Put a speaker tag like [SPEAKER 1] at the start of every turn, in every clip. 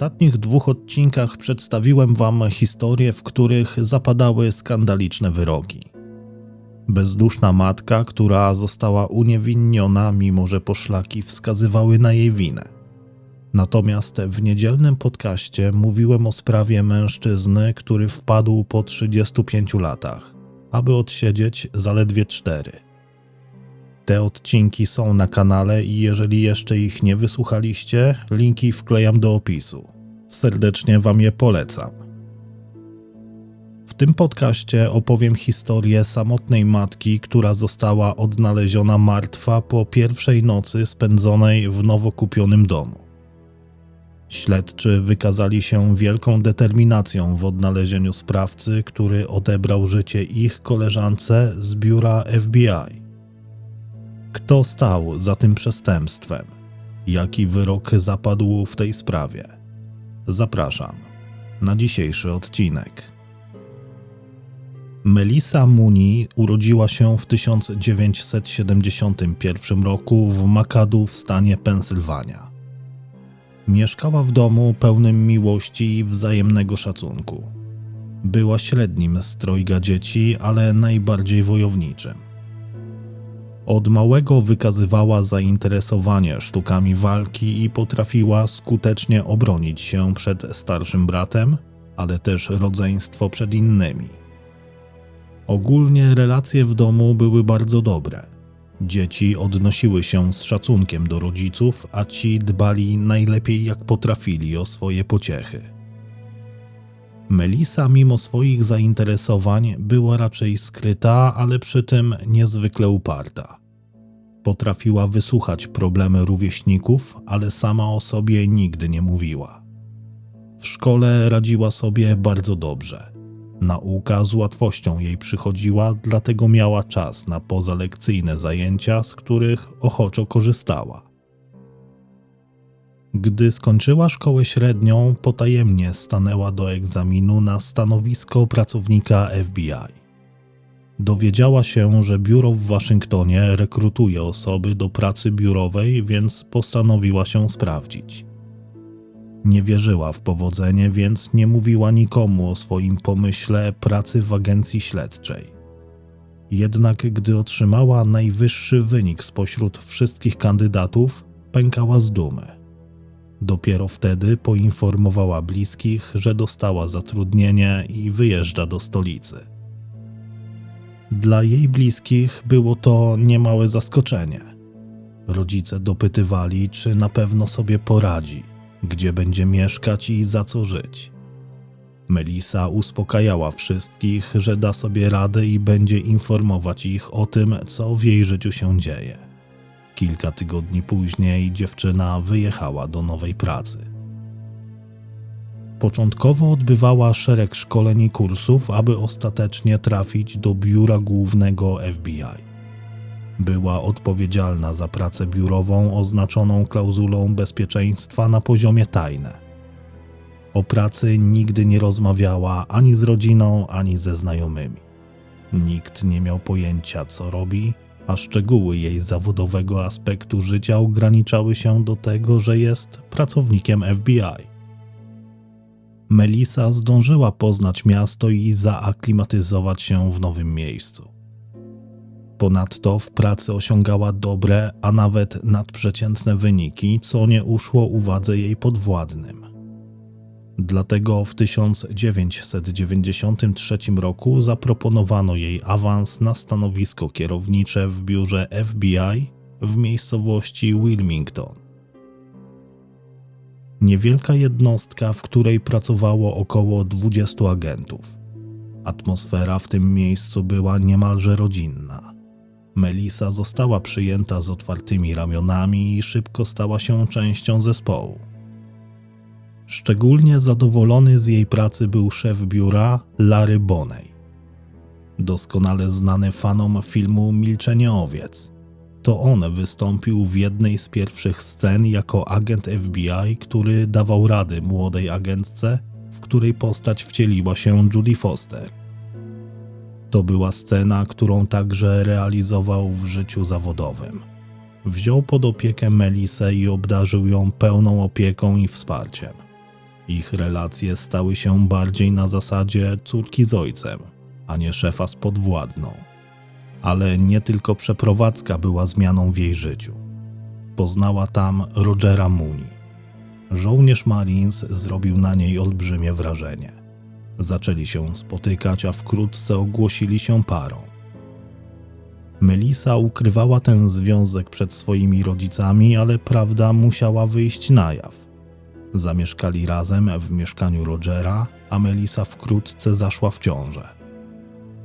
[SPEAKER 1] Ostatnich dwóch odcinkach przedstawiłem Wam historie, w których zapadały skandaliczne wyroki. Bezduszna matka, która została uniewinniona, mimo że poszlaki wskazywały na jej winę. Natomiast w niedzielnym podcaście mówiłem o sprawie mężczyzny, który wpadł po 35 latach, aby odsiedzieć zaledwie 4. Te odcinki są na kanale i jeżeli jeszcze ich nie wysłuchaliście, linki wklejam do opisu. Serdecznie Wam je polecam. W tym podcaście opowiem historię samotnej matki, która została odnaleziona martwa po pierwszej nocy spędzonej w nowo kupionym domu. Śledczy wykazali się wielką determinacją w odnalezieniu sprawcy, który odebrał życie ich koleżance z biura FBI. Kto stał za tym przestępstwem? Jaki wyrok zapadł w tej sprawie? Zapraszam na dzisiejszy odcinek. Melissa Mooney urodziła się w 1971 roku w McAdoo w stanie Pensylwania. Mieszkała w domu pełnym miłości i wzajemnego szacunku. Była średnim z trojga dzieci, ale najbardziej wojowniczym. Od małego wykazywała zainteresowanie sztukami walki i potrafiła skutecznie obronić się przed starszym bratem, ale też rodzeństwo przed innymi. Ogólnie relacje w domu były bardzo dobre. Dzieci odnosiły się z szacunkiem do rodziców, a ci dbali najlepiej jak potrafili o swoje pociechy. Melisa, mimo swoich zainteresowań, była raczej skryta, ale przy tym niezwykle uparta. Potrafiła wysłuchać problemy rówieśników, ale sama o sobie nigdy nie mówiła. W szkole radziła sobie bardzo dobrze. Nauka z łatwością jej przychodziła, dlatego miała czas na pozalekcyjne zajęcia, z których ochoczo korzystała. Gdy skończyła szkołę średnią, potajemnie stanęła do egzaminu na stanowisko pracownika FBI. Dowiedziała się, że biuro w Waszyngtonie rekrutuje osoby do pracy biurowej, więc postanowiła się sprawdzić. Nie wierzyła w powodzenie, więc nie mówiła nikomu o swoim pomyśle pracy w agencji śledczej. Jednak gdy otrzymała najwyższy wynik spośród wszystkich kandydatów, pękała z dumy. Dopiero wtedy poinformowała bliskich, że dostała zatrudnienie i wyjeżdża do stolicy. Dla jej bliskich było to niemałe zaskoczenie. Rodzice dopytywali, czy na pewno sobie poradzi, gdzie będzie mieszkać i za co żyć. Melisa uspokajała wszystkich, że da sobie radę i będzie informować ich o tym, co w jej życiu się dzieje. Kilka tygodni później dziewczyna wyjechała do nowej pracy. Początkowo odbywała szereg szkoleń i kursów, aby ostatecznie trafić do biura głównego FBI. Była odpowiedzialna za pracę biurową oznaczoną klauzulą bezpieczeństwa na poziomie tajne. O pracy nigdy nie rozmawiała ani z rodziną, ani ze znajomymi. Nikt nie miał pojęcia, co robi, a szczegóły jej zawodowego aspektu życia ograniczały się do tego, że jest pracownikiem FBI. Melisa zdążyła poznać miasto i zaaklimatyzować się w nowym miejscu. Ponadto w pracy osiągała dobre, a nawet nadprzeciętne wyniki, co nie uszło uwadze jej podwładnym. Dlatego w 1993 roku zaproponowano jej awans na stanowisko kierownicze w biurze FBI w miejscowości Wilmington. Niewielka jednostka, w której pracowało około 20 agentów. Atmosfera w tym miejscu była niemalże rodzinna. Melisa została przyjęta z otwartymi ramionami i szybko stała się częścią zespołu. Szczególnie zadowolony z jej pracy był szef biura Larry Bonney. Doskonale znany fanom filmu Milczenie owiec. To on wystąpił w jednej z pierwszych scen jako agent FBI, który dawał rady młodej agentce, w której postać wcieliła się Judy Foster. To była scena, którą także realizował w życiu zawodowym. Wziął pod opiekę Melisę i obdarzył ją pełną opieką i wsparciem. Ich relacje stały się bardziej na zasadzie córki z ojcem, a nie szefa z podwładną. Ale nie tylko przeprowadzka była zmianą w jej życiu. Poznała tam Rogera Mooney. Żołnierz Marines zrobił na niej olbrzymie wrażenie. Zaczęli się spotykać, a wkrótce ogłosili się parą. Melisa ukrywała ten związek przed swoimi rodzicami, ale prawda musiała wyjść na jaw. Zamieszkali razem w mieszkaniu Rogera, a Melisa wkrótce zaszła w ciążę.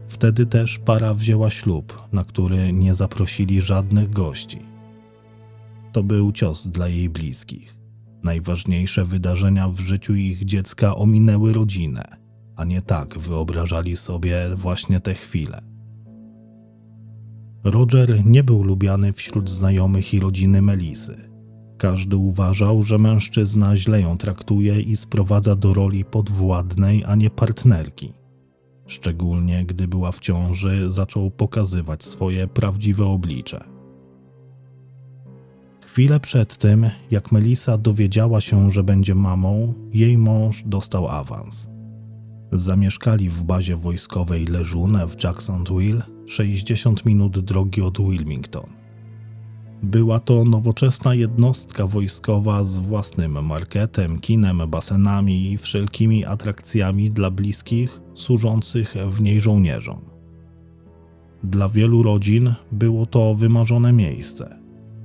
[SPEAKER 1] Wtedy też para wzięła ślub, na który nie zaprosili żadnych gości. To był cios dla jej bliskich. Najważniejsze wydarzenia w życiu ich dziecka ominęły rodzinę, a nie tak wyobrażali sobie właśnie te chwile. Roger nie był lubiany wśród znajomych i rodziny Melisy. Każdy uważał, że mężczyzna źle ją traktuje i sprowadza do roli podwładnej, a nie partnerki. Szczególnie gdy była w ciąży, zaczął pokazywać swoje prawdziwe oblicze. Chwilę przed tym, jak Melisa dowiedziała się, że będzie mamą, jej mąż dostał awans. Zamieszkali w bazie wojskowej Lejeune w Jacksonville, 60 minut drogi od Wilmington. Była to nowoczesna jednostka wojskowa z własnym marketem, kinem, basenami i wszelkimi atrakcjami dla bliskich, służących w niej żołnierzom. Dla wielu rodzin było to wymarzone miejsce.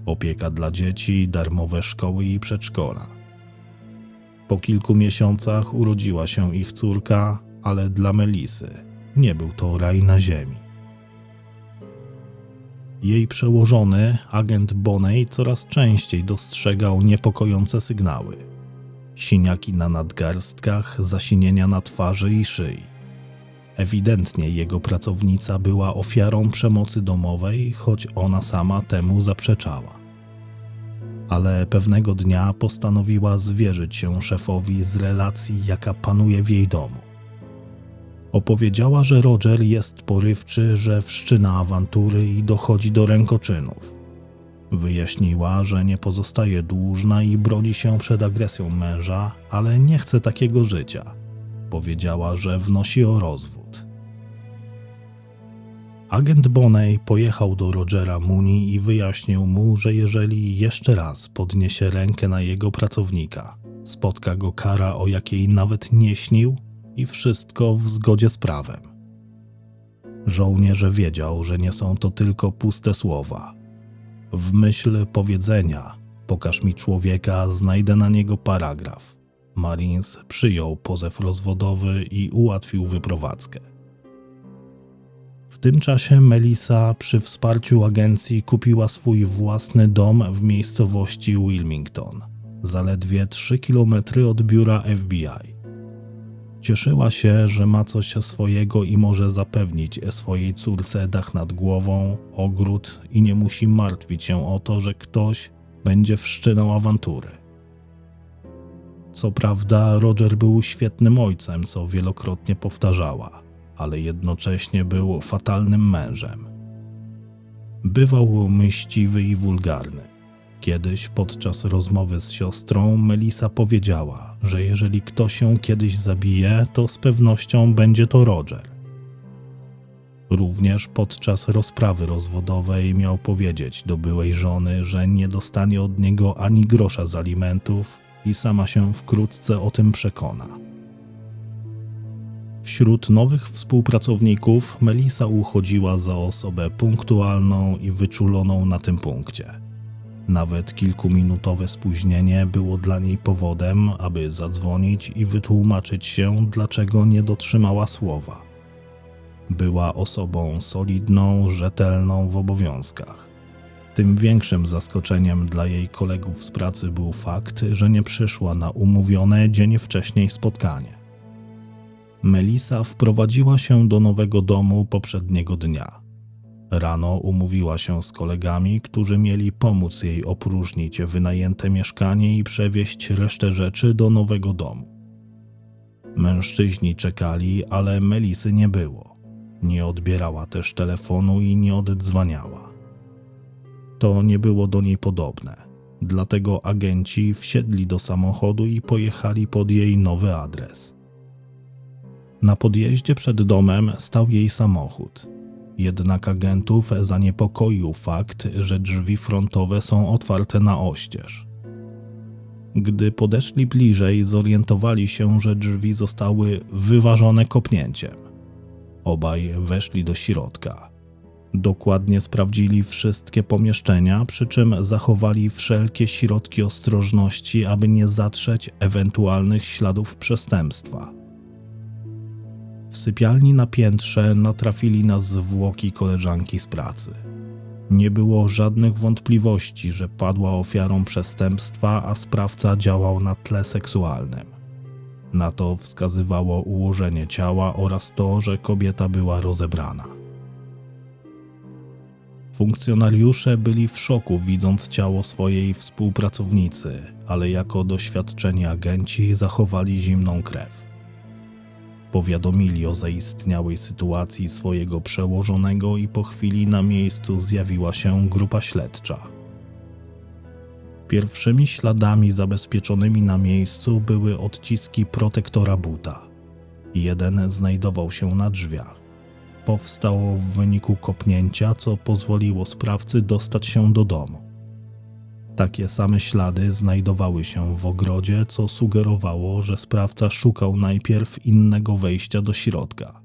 [SPEAKER 1] Opieka dla dzieci, darmowe szkoły i przedszkola. Po kilku miesiącach urodziła się ich córka, ale dla Melisy nie był to raj na ziemi. Jej przełożony, agent Bonej, coraz częściej dostrzegał niepokojące sygnały. Siniaki na nadgarstkach, zasinienia na twarzy i szyi. Ewidentnie jego pracownica była ofiarą przemocy domowej, choć ona sama temu zaprzeczała. Ale pewnego dnia postanowiła zwierzyć się szefowi z relacji, jaka panuje w jej domu. Opowiedziała, że Roger jest porywczy, że wszczyna awantury i dochodzi do rękoczynów. Wyjaśniła, że nie pozostaje dłużna i broni się przed agresją męża, ale nie chce takiego życia. Powiedziała, że wnosi o rozwód. Agent Bonej pojechał do Rogera Mooney i wyjaśnił mu, że jeżeli jeszcze raz podniesie rękę na jego pracownika, spotka go kara, o jakiej nawet nie śnił, i wszystko w zgodzie z prawem. Żołnierze wiedział, że nie są to tylko puste słowa. W myśl powiedzenia: Pokaż mi człowieka, znajdę na niego paragraf. Marines przyjął pozew rozwodowy i ułatwił wyprowadzkę. W tym czasie Melissa przy wsparciu agencji kupiła swój własny dom w miejscowości Wilmington, zaledwie 3 km od biura FBI. Cieszyła się, że ma coś swojego i może zapewnić swojej córce dach nad głową, ogród i nie musi martwić się o to, że ktoś będzie wszczynał awantury. Co prawda, Roger był świetnym ojcem, co wielokrotnie powtarzała, ale jednocześnie był fatalnym mężem. Bywał mściwy i wulgarny. Kiedyś podczas rozmowy z siostrą Melisa powiedziała, że jeżeli ktoś ją kiedyś zabije, to z pewnością będzie to Roger. Również podczas rozprawy rozwodowej miał powiedzieć do byłej żony, że nie dostanie od niego ani grosza z alimentów i sama się wkrótce o tym przekona. Wśród nowych współpracowników Melisa uchodziła za osobę punktualną i wyczuloną na tym punkcie. Nawet kilkuminutowe spóźnienie było dla niej powodem, aby zadzwonić i wytłumaczyć się, dlaczego nie dotrzymała słowa. Była osobą solidną, rzetelną w obowiązkach. Tym większym zaskoczeniem dla jej kolegów z pracy był fakt, że nie przyszła na umówione dzień wcześniej spotkanie. Melisa wprowadziła się do nowego domu poprzedniego dnia. Rano umówiła się z kolegami, którzy mieli pomóc jej opróżnić wynajęte mieszkanie i przewieźć resztę rzeczy do nowego domu. Mężczyźni czekali, ale Melisy nie było. Nie odbierała też telefonu i nie oddzwaniała. To nie było do niej podobne. Dlatego agenci wsiedli do samochodu i pojechali pod jej nowy adres. Na podjeździe przed domem stał jej samochód. Jednak agentów zaniepokoił fakt, że drzwi frontowe są otwarte na oścież. Gdy podeszli bliżej, zorientowali się, że drzwi zostały wyważone kopnięciem. Obaj weszli do środka. Dokładnie sprawdzili wszystkie pomieszczenia, przy czym zachowali wszelkie środki ostrożności, aby nie zatrzeć ewentualnych śladów przestępstwa. W sypialni na piętrze natrafili na zwłoki koleżanki z pracy. Nie było żadnych wątpliwości, że padła ofiarą przestępstwa, a sprawca działał na tle seksualnym. Na to wskazywało ułożenie ciała oraz to, że kobieta była rozebrana. Funkcjonariusze byli w szoku widząc ciało swojej współpracownicy, ale jako doświadczeni agenci zachowali zimną krew. Powiadomili o zaistniałej sytuacji swojego przełożonego i po chwili na miejscu zjawiła się grupa śledcza. Pierwszymi śladami zabezpieczonymi na miejscu były odciski protektora buta. Jeden znajdował się na drzwiach. Powstało w wyniku kopnięcia, co pozwoliło sprawcy dostać się do domu. Takie same ślady znajdowały się w ogrodzie, co sugerowało, że sprawca szukał najpierw innego wejścia do środka.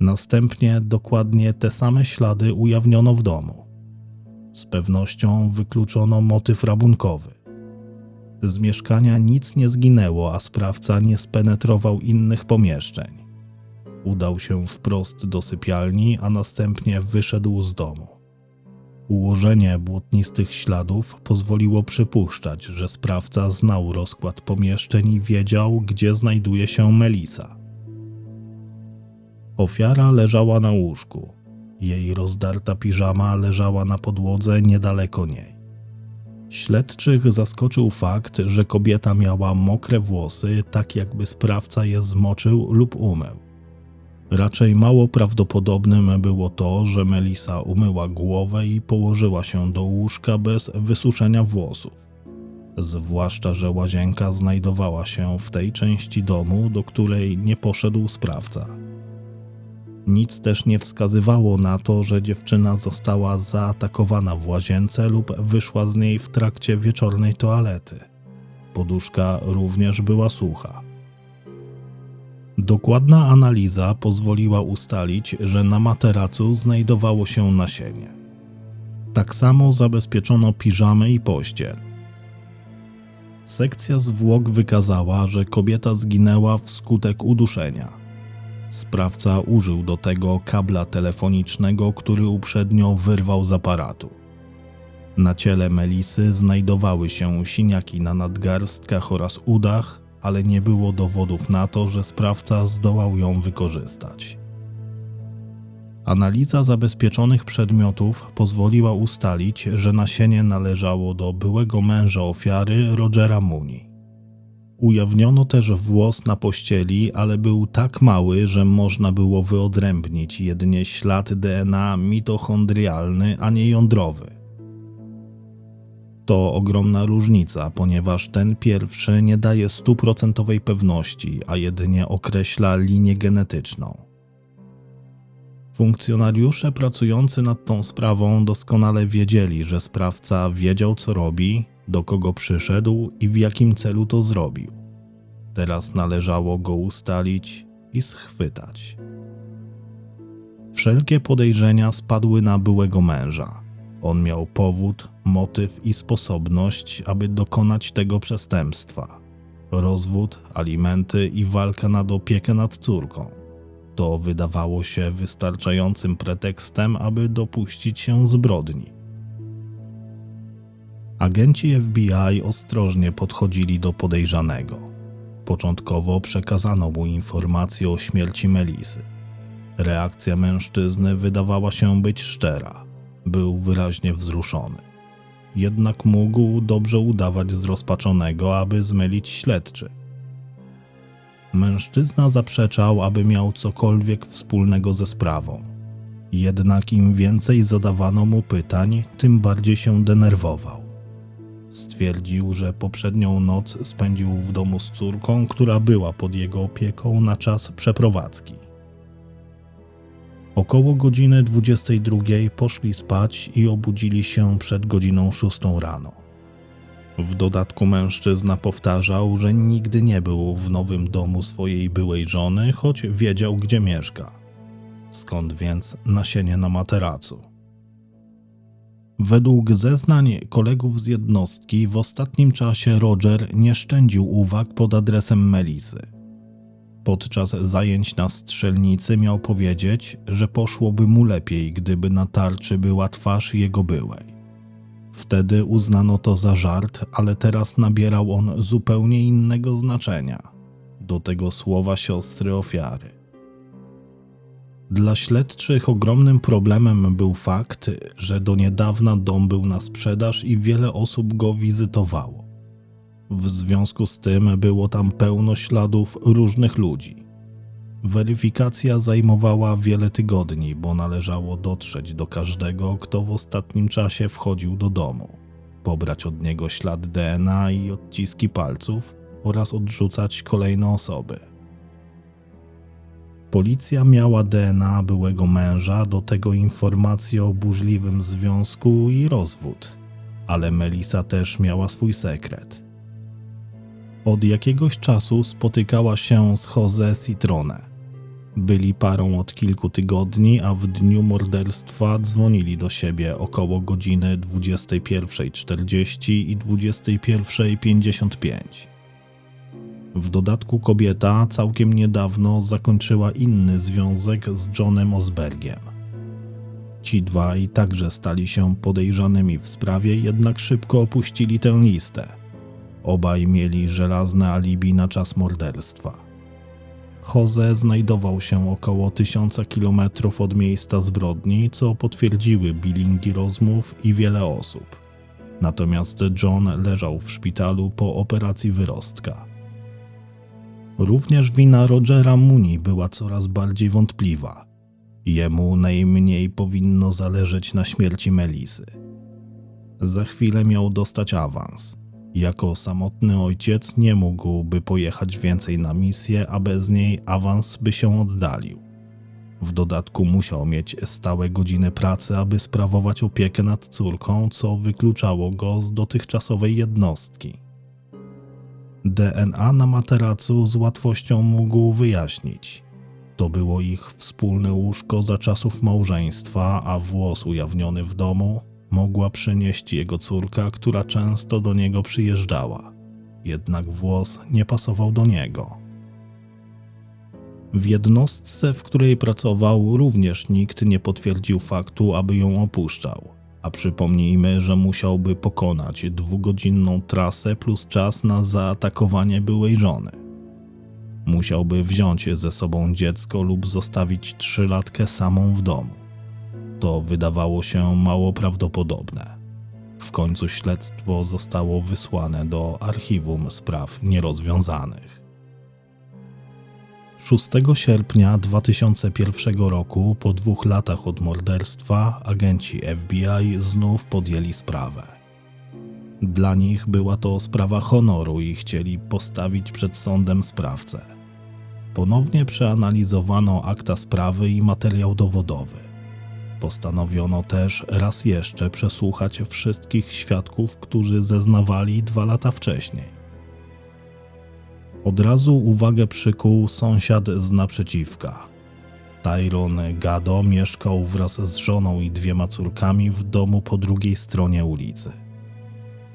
[SPEAKER 1] Następnie dokładnie te same ślady ujawniono w domu. Z pewnością wykluczono motyw rabunkowy. Z mieszkania nic nie zginęło, a sprawca nie spenetrował innych pomieszczeń. Udał się wprost do sypialni, a następnie wyszedł z domu. Ułożenie błotnistych śladów pozwoliło przypuszczać, że sprawca znał rozkład pomieszczeń i wiedział, gdzie znajduje się Melisa. Ofiara leżała na łóżku. Jej rozdarta piżama leżała na podłodze niedaleko niej. Śledczych zaskoczył fakt, że kobieta miała mokre włosy, tak jakby sprawca je zmoczył lub umył. Raczej mało prawdopodobnym było to, że Melisa umyła głowę i położyła się do łóżka bez wysuszenia włosów. Zwłaszcza, że łazienka znajdowała się w tej części domu, do której nie poszedł sprawca. Nic też nie wskazywało na to, że dziewczyna została zaatakowana w łazience lub wyszła z niej w trakcie wieczornej toalety. Poduszka również była sucha. Dokładna analiza pozwoliła ustalić, że na materacu znajdowało się nasienie. Tak samo zabezpieczono piżamy i pościel. Sekcja zwłok wykazała, że kobieta zginęła wskutek uduszenia. Sprawca użył do tego kabla telefonicznego, który uprzednio wyrwał z aparatu. Na ciele Melisy znajdowały się siniaki na nadgarstkach oraz udach, ale nie było dowodów na to, że sprawca zdołał ją wykorzystać. Analiza zabezpieczonych przedmiotów pozwoliła ustalić, że nasienie należało do byłego męża ofiary Rogera Mooney. Ujawniono też włos na pościeli, ale był tak mały, że można było wyodrębnić jedynie ślad DNA mitochondrialny, a nie jądrowy. To ogromna różnica, ponieważ ten pierwszy nie daje stuprocentowej pewności, a jedynie określa linię genetyczną. Funkcjonariusze pracujący nad tą sprawą doskonale wiedzieli, że sprawca wiedział co robi, do kogo przyszedł i w jakim celu to zrobił. Teraz należało go ustalić i schwytać. Wszelkie podejrzenia spadły na byłego męża. On miał powód, motyw i sposobność, aby dokonać tego przestępstwa. Rozwód, alimenty i walka nad opiekę nad córką. To wydawało się wystarczającym pretekstem, aby dopuścić się zbrodni. Agenci FBI ostrożnie podchodzili do podejrzanego. Początkowo przekazano mu informację o śmierci Melisy. Reakcja mężczyzny wydawała się być szczera był wyraźnie wzruszony. Jednak mógł dobrze udawać zrozpaczonego, aby zmylić śledczy. Mężczyzna zaprzeczał, aby miał cokolwiek wspólnego ze sprawą. Jednak im więcej zadawano mu pytań, tym bardziej się denerwował. Stwierdził, że poprzednią noc spędził w domu z córką, która była pod jego opieką na czas przeprowadzki. Około godziny 22 poszli spać i obudzili się przed godziną 6 rano. W dodatku mężczyzna powtarzał, że nigdy nie był w nowym domu swojej byłej żony, choć wiedział, gdzie mieszka. Skąd więc nasienie na materacu? Według zeznań kolegów z jednostki w ostatnim czasie Roger nie szczędził uwag pod adresem Melisy. Podczas zajęć na strzelnicy miał powiedzieć, że poszłoby mu lepiej, gdyby na tarczy była twarz jego byłej. Wtedy uznano to za żart, ale teraz nabierał on zupełnie innego znaczenia. Do tego słowa siostry ofiary. Dla śledczych ogromnym problemem był fakt, że do niedawna dom był na sprzedaż i wiele osób go wizytowało. W związku z tym było tam pełno śladów różnych ludzi. Weryfikacja zajmowała wiele tygodni, bo należało dotrzeć do każdego, kto w ostatnim czasie wchodził do domu, pobrać od niego ślad DNA i odciski palców oraz odrzucać kolejne osoby. Policja miała DNA byłego męża, do tego informacje o burzliwym związku i rozwód, ale Melisa też miała swój sekret. Od jakiegoś czasu spotykała się z Jose Citrone. Byli parą od kilku tygodni, a w dniu morderstwa dzwonili do siebie około godziny 21.40 i 21.55. W dodatku kobieta całkiem niedawno zakończyła inny związek z Johnem Osbergiem. Ci dwaj także stali się podejrzanymi w sprawie, jednak szybko opuścili tę listę. Obaj mieli żelazne alibi na czas morderstwa. Jose znajdował się około tysiąca kilometrów od miejsca zbrodni, co potwierdziły bilingi rozmów i wiele osób. Natomiast John leżał w szpitalu po operacji wyrostka. Również wina Rogera Mooney była coraz bardziej wątpliwa. Jemu najmniej powinno zależeć na śmierci Melisy. Za chwilę miał dostać awans. Jako samotny ojciec nie mógłby pojechać więcej na misję, a bez niej awans by się oddalił. W dodatku musiał mieć stałe godziny pracy, aby sprawować opiekę nad córką, co wykluczało go z dotychczasowej jednostki. DNA na materacu z łatwością mógł wyjaśnić. To było ich wspólne łóżko za czasów małżeństwa, a włos ujawniony w domu mogła przynieść jego córka, która często do niego przyjeżdżała. Jednak włos nie pasował do niego. W jednostce, w której pracował, również nikt nie potwierdził faktu, aby ją opuszczał. A przypomnijmy, że musiałby pokonać dwugodzinną trasę plus czas na zaatakowanie byłej żony. Musiałby wziąć ze sobą dziecko lub zostawić trzylatkę samą w domu. To wydawało się mało prawdopodobne. W końcu śledztwo zostało wysłane do archiwum spraw nierozwiązanych. 6 sierpnia 2001 roku, po dwóch latach od morderstwa, agenci FBI znów podjęli sprawę. Dla nich była to sprawa honoru i chcieli postawić przed sądem sprawcę. Ponownie przeanalizowano akta sprawy i materiał dowodowy. Postanowiono też raz jeszcze przesłuchać wszystkich świadków, którzy zeznawali dwa lata wcześniej. Od razu uwagę przykuł sąsiad z naprzeciwka. Tyron Gado mieszkał wraz z żoną i dwiema córkami w domu po drugiej stronie ulicy.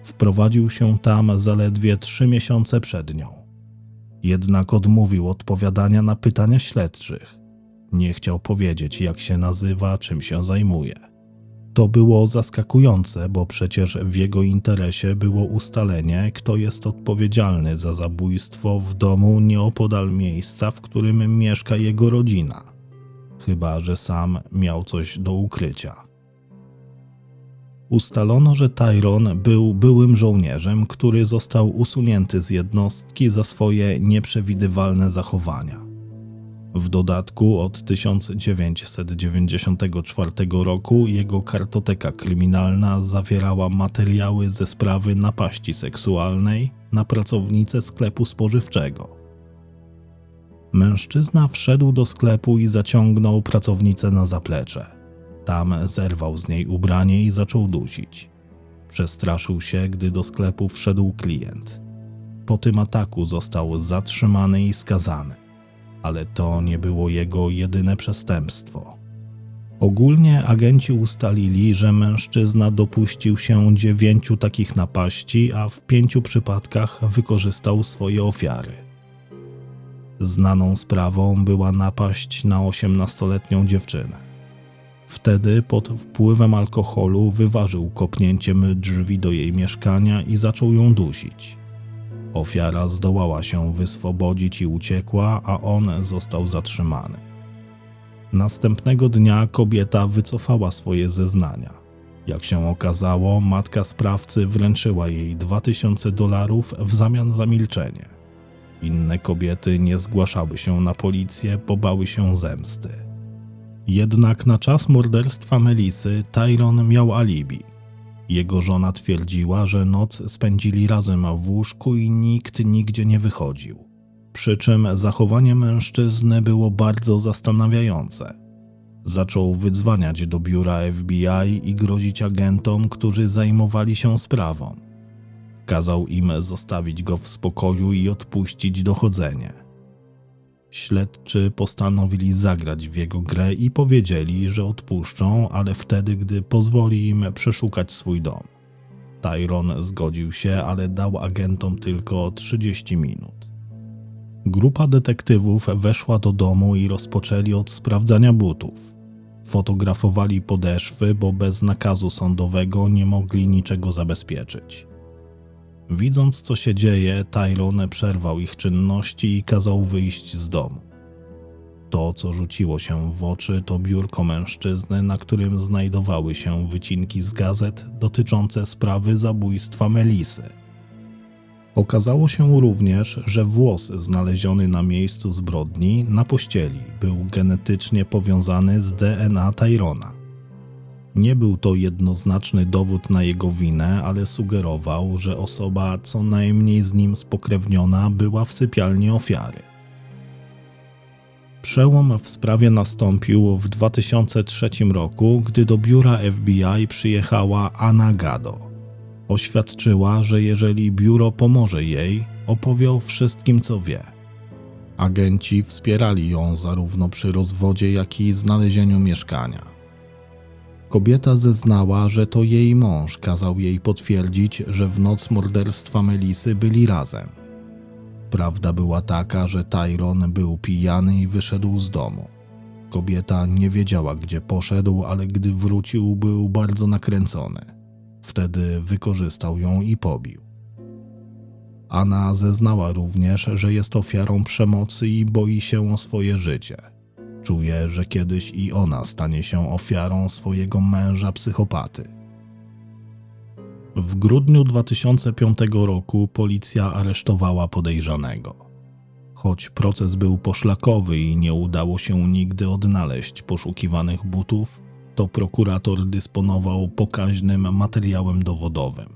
[SPEAKER 1] Wprowadził się tam zaledwie trzy miesiące przed nią. Jednak odmówił odpowiadania na pytania śledczych. Nie chciał powiedzieć, jak się nazywa, czym się zajmuje. To było zaskakujące, bo przecież w jego interesie było ustalenie, kto jest odpowiedzialny za zabójstwo w domu nieopodal miejsca, w którym mieszka jego rodzina. Chyba, że sam miał coś do ukrycia. Ustalono, że Tyron był byłym żołnierzem, który został usunięty z jednostki za swoje nieprzewidywalne zachowania. W dodatku od 1994 roku jego kartoteka kryminalna zawierała materiały ze sprawy napaści seksualnej na pracownicę sklepu spożywczego. Mężczyzna wszedł do sklepu i zaciągnął pracownicę na zaplecze. Tam zerwał z niej ubranie i zaczął dusić. Przestraszył się, gdy do sklepu wszedł klient. Po tym ataku został zatrzymany i skazany ale to nie było jego jedyne przestępstwo. Ogólnie agenci ustalili, że mężczyzna dopuścił się dziewięciu takich napaści, a w pięciu przypadkach wykorzystał swoje ofiary. Znaną sprawą była napaść na osiemnastoletnią dziewczynę. Wtedy pod wpływem alkoholu wyważył kopnięciem drzwi do jej mieszkania i zaczął ją dusić. Ofiara zdołała się wyswobodzić i uciekła, a on został zatrzymany. Następnego dnia kobieta wycofała swoje zeznania. Jak się okazało, matka sprawcy wręczyła jej 2000 dolarów w zamian za milczenie. Inne kobiety nie zgłaszały się na policję, bo bały się zemsty. Jednak na czas morderstwa Melisy Tyron miał alibi – jego żona twierdziła, że noc spędzili razem w łóżku i nikt nigdzie nie wychodził. Przy czym zachowanie mężczyzny było bardzo zastanawiające. Zaczął wydzwaniać do biura FBI i grozić agentom, którzy zajmowali się sprawą. Kazał im zostawić go w spokoju i odpuścić dochodzenie. Śledczy postanowili zagrać w jego grę i powiedzieli, że odpuszczą, ale wtedy, gdy pozwoli im przeszukać swój dom. Tyron zgodził się, ale dał agentom tylko 30 minut. Grupa detektywów weszła do domu i rozpoczęli od sprawdzania butów. Fotografowali podeszwy, bo bez nakazu sądowego nie mogli niczego zabezpieczyć. Widząc, co się dzieje, Tyrone przerwał ich czynności i kazał wyjść z domu. To, co rzuciło się w oczy, to biurko mężczyzny, na którym znajdowały się wycinki z gazet dotyczące sprawy zabójstwa Melisy. Okazało się również, że włos znaleziony na miejscu zbrodni na pościeli był genetycznie powiązany z DNA Tyrona. Nie był to jednoznaczny dowód na jego winę, ale sugerował, że osoba co najmniej z nim spokrewniona była w sypialni ofiary. Przełom w sprawie nastąpił w 2003 roku, gdy do biura FBI przyjechała Anna Gado. Oświadczyła, że jeżeli biuro pomoże jej, opowie o wszystkim, co wie. Agenci wspierali ją zarówno przy rozwodzie, jak i znalezieniu mieszkania. Kobieta zeznała, że to jej mąż kazał jej potwierdzić, że w noc morderstwa Melisy byli razem. Prawda była taka, że Tyron był pijany i wyszedł z domu. Kobieta nie wiedziała, gdzie poszedł, ale gdy wrócił, był bardzo nakręcony. Wtedy wykorzystał ją i pobił. Anna zeznała również, że jest ofiarą przemocy i boi się o swoje życie. Czuje, że kiedyś i ona stanie się ofiarą swojego męża psychopaty. W grudniu 2005 roku policja aresztowała podejrzanego. Choć proces był poszlakowy i nie udało się nigdy odnaleźć poszukiwanych butów, to prokurator dysponował pokaźnym materiałem dowodowym.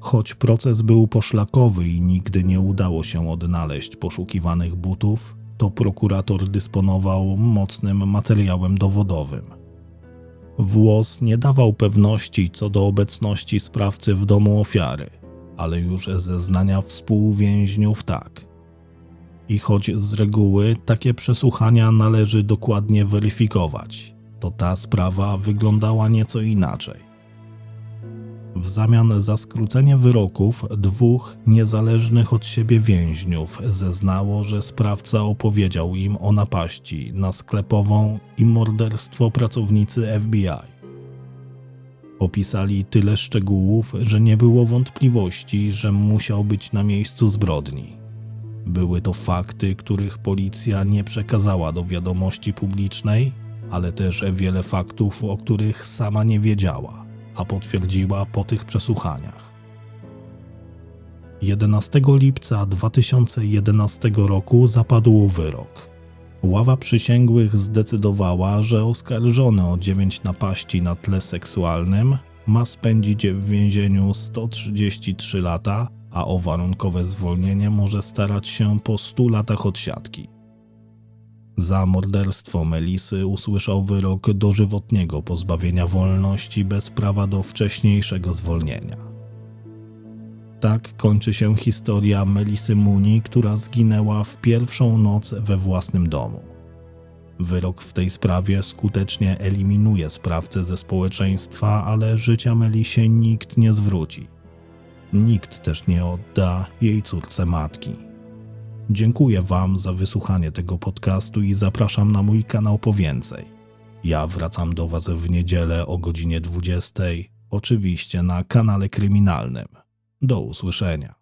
[SPEAKER 1] Choć proces był poszlakowy i nigdy nie udało się odnaleźć poszukiwanych butów, to prokurator dysponował mocnym materiałem dowodowym. Włos nie dawał pewności co do obecności sprawcy w domu ofiary, ale już zeznania współwięźniów tak. I choć z reguły takie przesłuchania należy dokładnie weryfikować, to ta sprawa wyglądała nieco inaczej. W zamian za skrócenie wyroków dwóch niezależnych od siebie więźniów zeznało, że sprawca opowiedział im o napaści na sklepową i morderstwo pracownicy FBI. Opisali tyle szczegółów, że nie było wątpliwości, że musiał być na miejscu zbrodni. Były to fakty, których policja nie przekazała do wiadomości publicznej, ale też wiele faktów, o których sama nie wiedziała a potwierdziła po tych przesłuchaniach. 11 lipca 2011 roku zapadł wyrok. Ława przysięgłych zdecydowała, że oskarżony o dziewięć napaści na tle seksualnym ma spędzić w więzieniu 133 lata, a o warunkowe zwolnienie może starać się po 100 latach odsiadki. Za morderstwo Melisy usłyszał wyrok dożywotniego pozbawienia wolności bez prawa do wcześniejszego zwolnienia. Tak kończy się historia Melisy Muni, która zginęła w pierwszą noc we własnym domu. Wyrok w tej sprawie skutecznie eliminuje sprawcę ze społeczeństwa, ale życia Melisie nikt nie zwróci. Nikt też nie odda jej córce matki. Dziękuję Wam za wysłuchanie tego podcastu i zapraszam na mój kanał po więcej. Ja wracam do Was w niedzielę o godzinie 20, oczywiście na kanale kryminalnym. Do usłyszenia.